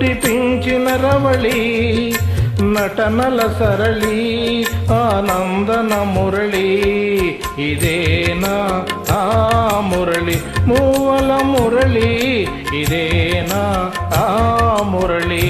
ಕುರಿ ಪಿಂಚಿ ನರವಳಿ ನಟನಲ ಸರಳಿ, ಆನಂದನ ಮುರಳಿ, ಇದೇನ ಆ ಮುರಳಿ, ಮೂವಲ ಮುರಳಿ, ಇದೇನ ಆ ಮುರಳಿ.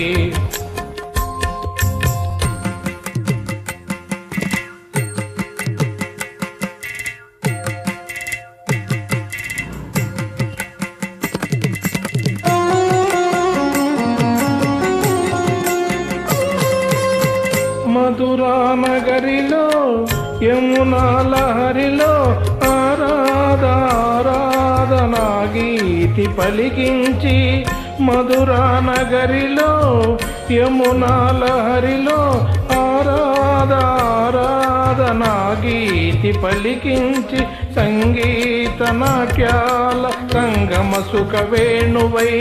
మధురానగరిలో యమునా లహరిలో ఆరాధారాధనా గీతి పలికించి మధురానగరిలో యమునా లహరిలో ఆరాధారాధనా గీతి పలికించి సంగీత నాట్యాల సంగమ సుఖ వేణువై.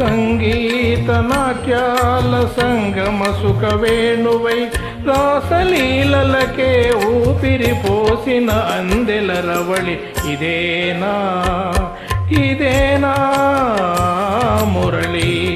సంగీత నాట్యాల సంగమ సుఖ వేణువై రాసలీలకే ఊపిరి పోసిన అందెల రవళి. ఇదేనా? ఇదేనా మురళీ?